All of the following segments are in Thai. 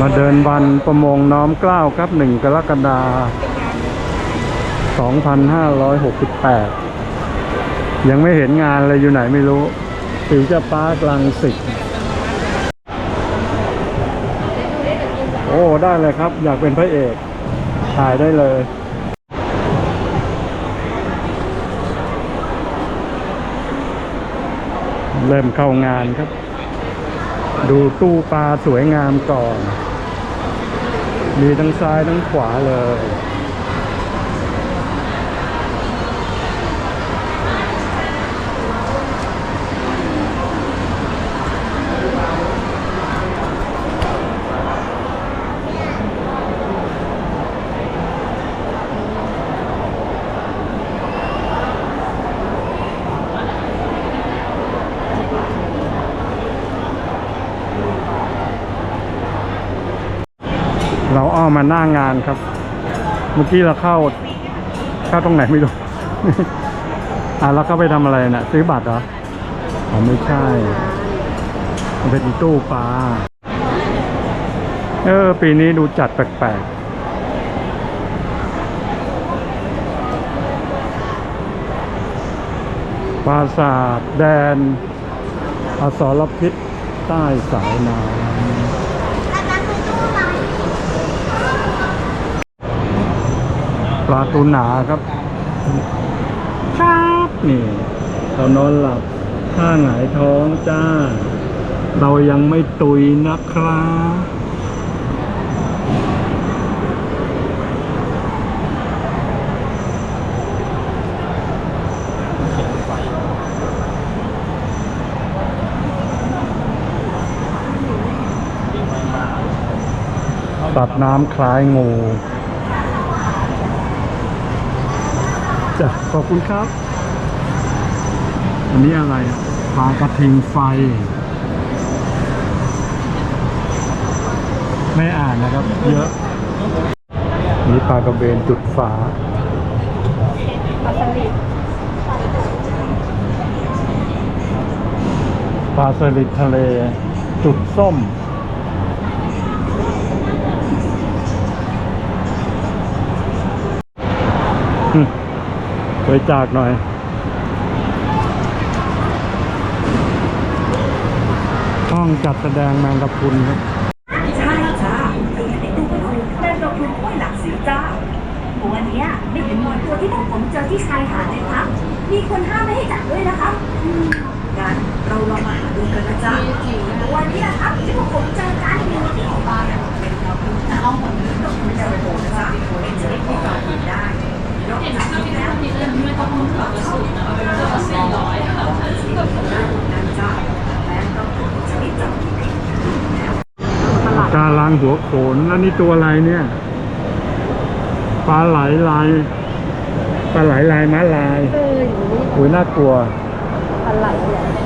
มาเดินวันประมงน้อมกล้าวครับหนึ่งกรกฎาคม2568 ยังไม่เห็นงานเลยอยู่ไหนไม่รู้ฟิวจอร์พาร์คลังสิตโอ้ ได้เลยครับ อยากเป็นพระเอก ถ่ายได้เลยเริ่มเข้างานครับ ดูตู้ปลาสวยงามก่อน มีทั้งซ้ายทั้งขวาเลย เราอ้อมมาหน้างานครับ เมื่อกี้เราเข้า เข้าตรงไหนไม่รู้ อะเราเข้าไปทำอะไรนะ่ะ ซื้อบัตรเหรอ อ๋อไม่ใช่ มันเป็นตู้ปลา เออ ปีนี้ดูจัดแปลกๆปราสาทแดนอสรพิษใต้สายน้ำ ปลาตูหนาครับครับนี่เรานอนหลับข้าหงายท้องจ้า เรายังไม่ตุยนะครับตัดน้ำคล้ายงู จ้ะขอบคุณครับ อันนี้อะไรปลากระทิงไฟ ไม่อ่านนะครับ เยอะ นี่ปลากระเบนจุดฝาปลาสลิดทะเล จุดส้ม บริจาคหน่อย ห้องจัดแสดงแมงกะพุนครับใช่จ้าเป็นดอกทุนกล้วยหลักสีจ้าตัวเนี้ไม่เป็นมวยตัวที่พวกผมเจอที่ชายหาดเลยครับ มีคนห้ามไม่ให้จับด้วยนะครับงั้นเราลองมาหาดูกันนะจ๊ะตัวเนี้ยครับที่พวกผมเจอกันมีที่ออกมาเนี่ยเป็นดอกทุนแต่เอาหมดเลยดอกทุนจะไปโบนะจ๊ะเป็นชนิดที่เรากินได้นอกจากนี้แล้วไม่ต้องพูดถึงสูตรนะเป็น กทุนชนิดจับกินได้แล้วกาลังหัวโขนแล้วนี่ตัวอะไรเนี่ยปลาไหลลายปลาไหลลายม้าลายเอออยู่นี่โอ้ยน่ากลัวปลาไหลเลย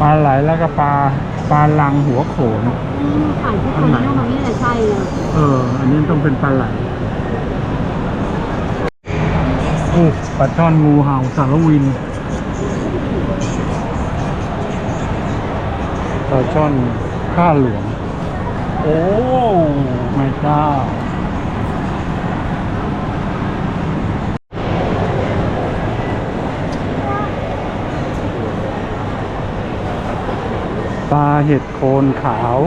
ปลาไหลแล้วก็ปลาปลาลังหัวโขนอืมถ่ายที่คนนี้มันนี่แหละใช่เลยเออ อันนี้ต้องเป็นปลาไหล โอ้ปลาช่อนงูเห่าสารวินปลาช่อนข้าหลวง โอ้ไม่กล้าปลาเห็ดโคนขาว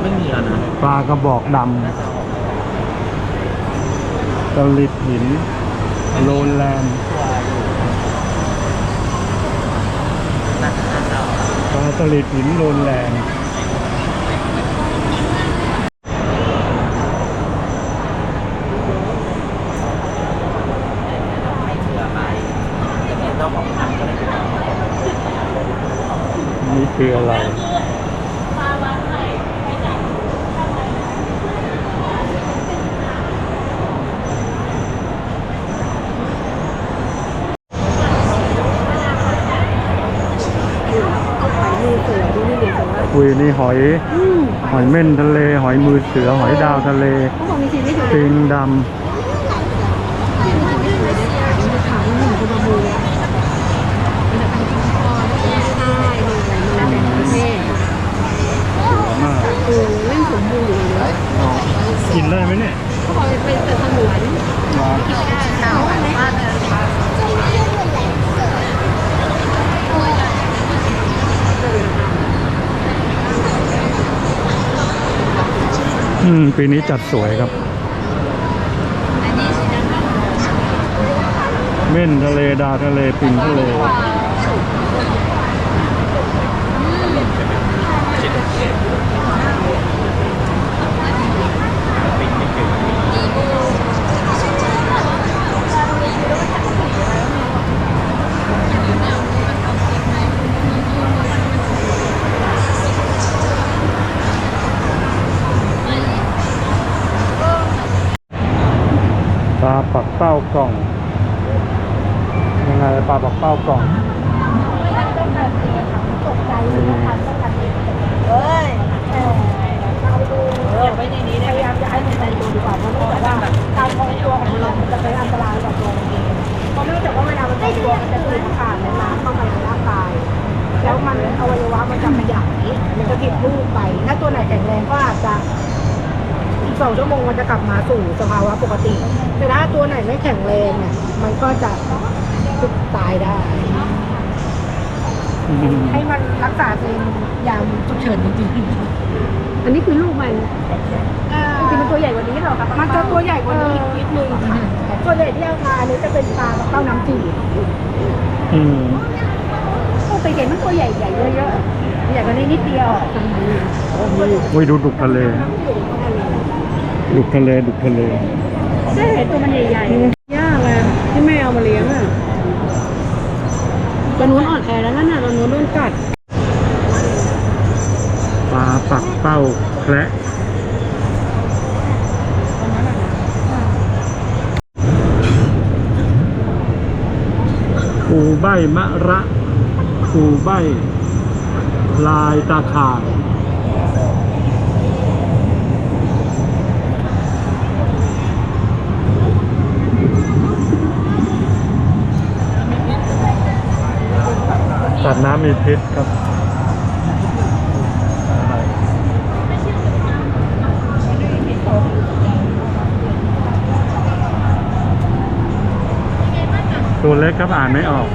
ไม่มีแล้วนะ ปลากระบอกดำสลิดหิน โลนแลนด์ปลาสลิดหินโลนแลนด์ไม่เชื่อไปจะเป็นเจ้าของทางก็เลยนี่คืออะไร นี่หอยหอยเม่นทะเล หอยมือเสือหอยดาวทะเลเขาบอกมีชีวิตอยู่ปิงดถามว่าหนูจะมาบูใช่ดูแลต่างประเทศำมากโอ้ยสเลยกินได้ไหมเนี่ย ปีนี้จัดสวยครับ เม่นทะเลดาทะเลปิงทะเล ลาปักเป้ากล่อง ยังไงปลาปักเป้ากล่องเฮ้ยเอาไปดูพยายามจะให้มันใจดูดีกว่าเพราะเนื่องจากว่าการพองตัวของเรามันจะเป็นอันตรายต่อตัวมันเองเพราะเนื่องจากว่าเวลามันพองตัวมันจะถูกผ่านในน้ำเข้ามาในร่างกายแล้วมันอวัยวะมันจะขยายมันจะผิดรูปไป ถ้าตัวไหนแข็งแรงก็อาจจะอีกสองชั่วโมงมันจะกลับมาสู่สภาวะปกติ แต่ถ้าตัวไหนไม่แข็งแรงเนี่ยมันก็จะตายได้ ให้มันรักษาตัวเองยามฉุกเฉินจริงอันนี้คือลูกมันๆจริงๆมันตัวใหญ่กว่านี้หรอคะมันจะตัวใหญ่กว่านี้อีกนิดนึงส่วนใหญ่ที่เอามาเนี่ยจะเป็นปลาเต้าน้ำจืดอืมโอ้ไปเห็นมันตัวใหญ่ใหญ่เยอะๆใหญ่กว่านี้นิดเดียวโอ้ยดูดุกทะเลดุกทะเลดุกทะเล ได้เห็นตัวมันใหญ่ๆยากเลยที่แม่เอามาเลี้ยงอะตัวนู้นอ่อนแอแล้วนั่นน่ะตัวนู้นโดนกัดปลาปักเป้าแคระปูใบมะระปูใบ ลายตาข่าย สัตว์น้ำมีพิษครับตัวเล็กครับอ่านไม่ออก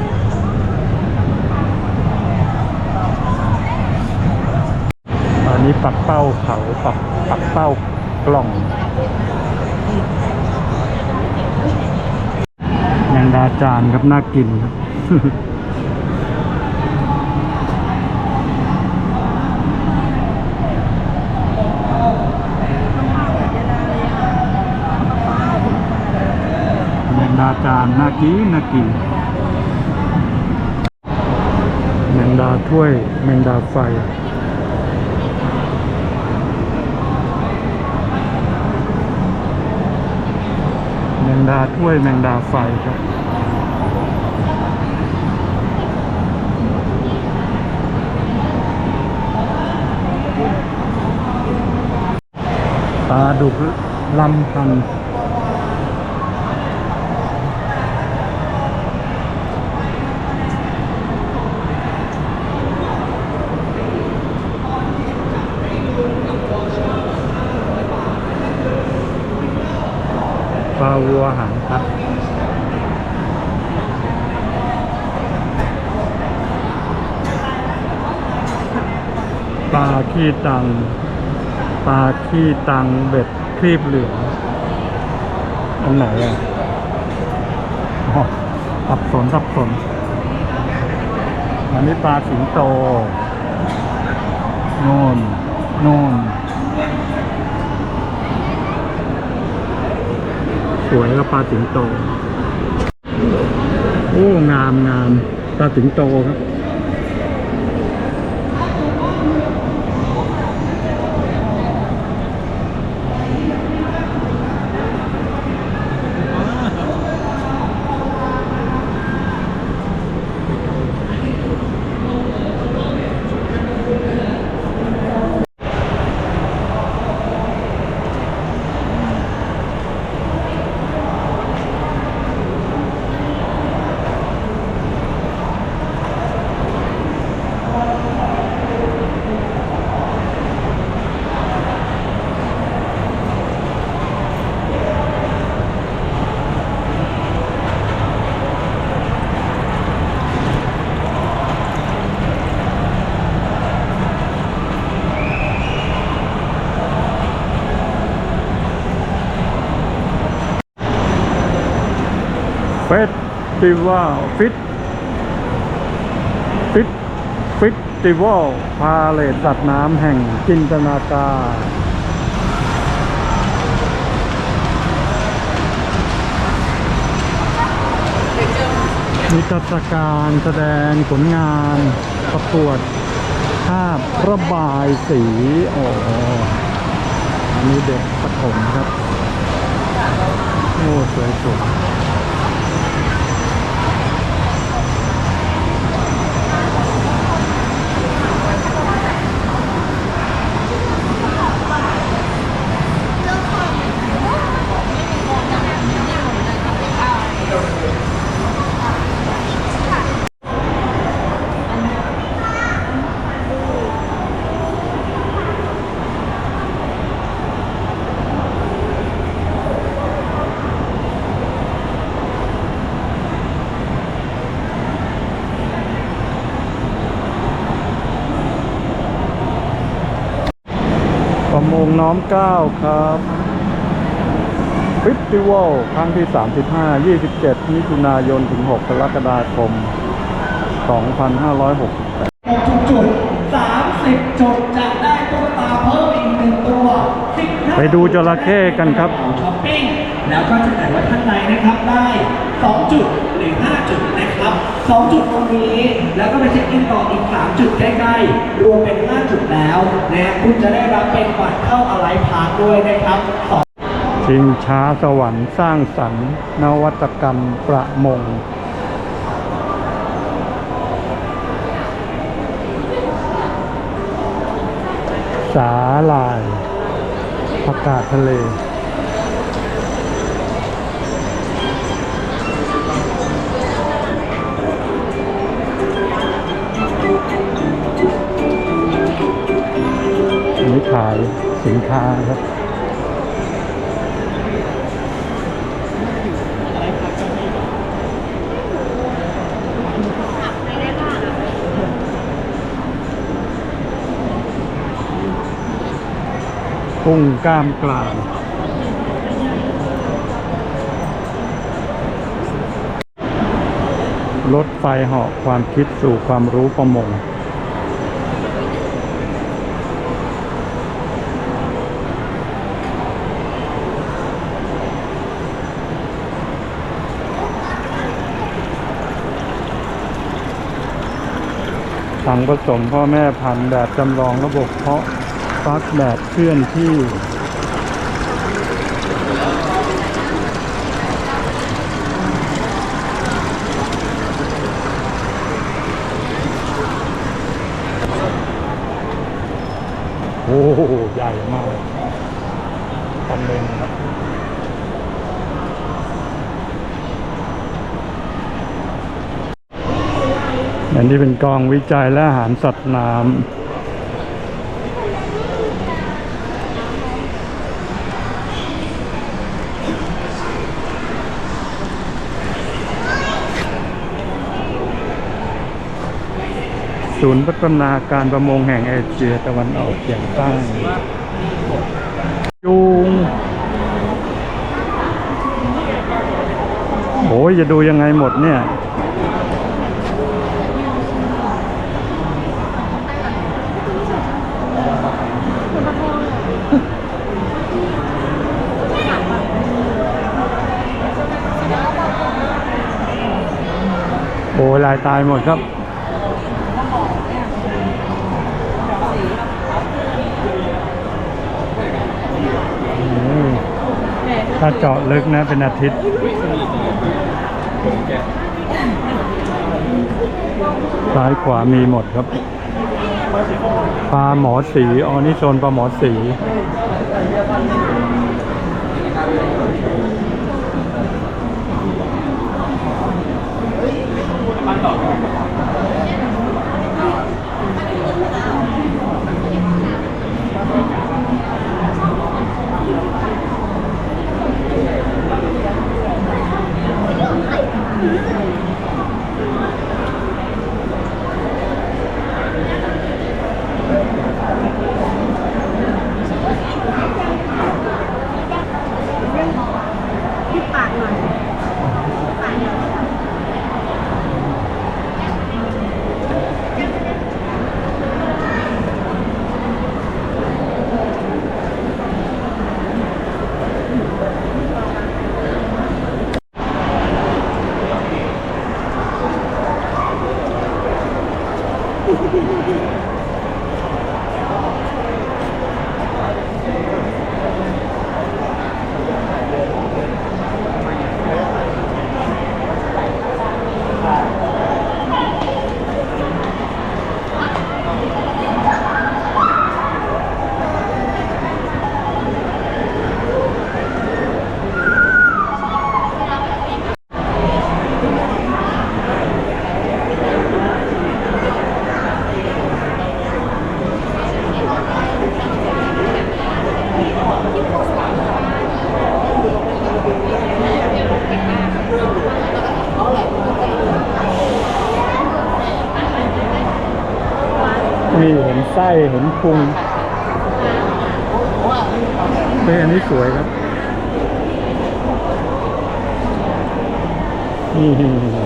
ตอนนี้ปักเป้าเขาปักปักเป้ากล่องแมงดาจานครับน่ากินครับ แมงดาจา น่ากินน่ากินแมงดาถ้วยแมงดาไฟแมงดาถ้วยแมงดาไฟครับปลาดุกลำพันธุ์ปลาวัวหางครับ ปลา ขี้ตัง ปลาขี้ตังเบ็ดครีบเหลืองอันไหนอะสับสนสับสน อันนี้ปลาสิงโต โน่น โน่น สวยกับปลาสิงโต โอ้ งามงามปลาสิงโตครับ ติวัลฟิตฟิตฟิตติวัลพาเลทสัตว์น้ำแห่งจินตนาการมีจัดการแสดงผลงานประกวดภาพระบายสีโอ้อันนี้เด็กปฐมครับ โอ้ สวยสวย น้อมเกล้าครับฟิสติวัลครั้งที่ 35 27 มิถุนายนถึง 6 กรกฎาคม 2568 60จุด30 จุดจะได้ตุ๊กตาเพิ่มอีกหนึ่งตัว15ไปดูจระเข้กันครับช้อปปิ้งแล้วก็จะเห็นว่าท่านในนะครับได้ 2 จุด หรือ 5 จุดนะครับ2จุดตรงนี้ แล้วก็ไปเช็คอินต่ออีก 3 จุดใกล้ๆ รวมเป็น 5 จุดแล้วนะคุณจะได้รับเป็นบัตรเข้าอะไรพาร์คด้วยนะครับสองชิงช้าสวรรค์สร้างสรรค์ นวัตกรรมประมงสาลายประกาศทะเลายสินค้าครับกุ้งกล้ามกลางรถไฟเหาะความคิดสู่ความรู้ประมง ถังผสมพ่อแม่พันธุ์แบบจำลองระบบเพาะฟักแบบเคลื่อนที่โอ้ใหญ่มากคอมเมนต์ครับ อันนี้เป็นกองวิจัยและอาหารสัตว์น้ำศูนย์พัฒนาการประมงแห่งเอเชียตะวันออกเฉียงใต้จูงโอ้ยจะดูยังไงหมดเนี่ย โอ้ยลายตายหมดครับถ้าเจาะลึกนะเป็นอาทิตย์ซ้ายขวามีหมดครับปลาหมอสีอ๋อนี่โซนปลาหมอสี いいね。 มีเห็นไส้เห็นพุงเฮ้ยอันนี้สวยครับนี่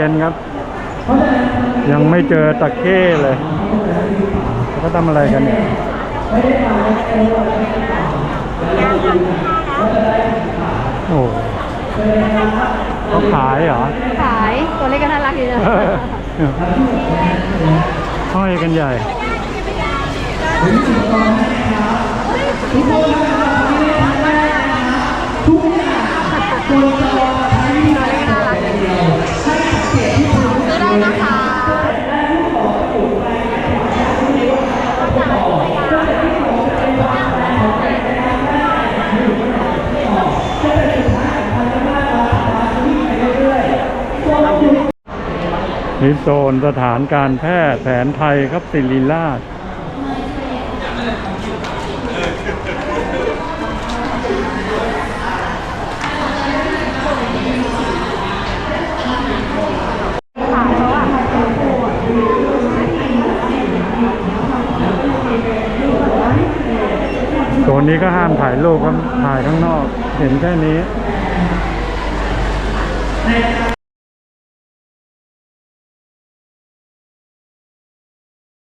ยนครับ ยังไม่เจอตะเข้เลยเขาก็ทำอะไรกันเนี่ยโอ้เขาขายเหรอ ขายตัวเล็กก็น่ารักดีนะห้อยกันใหญ่ นี่โซนสถานการแพทย์แผนไทยครับศิริราชโซนนี้ก็ห้ามถ่ายรูปครับถ่ายข้างนอก เห็นแค่นี้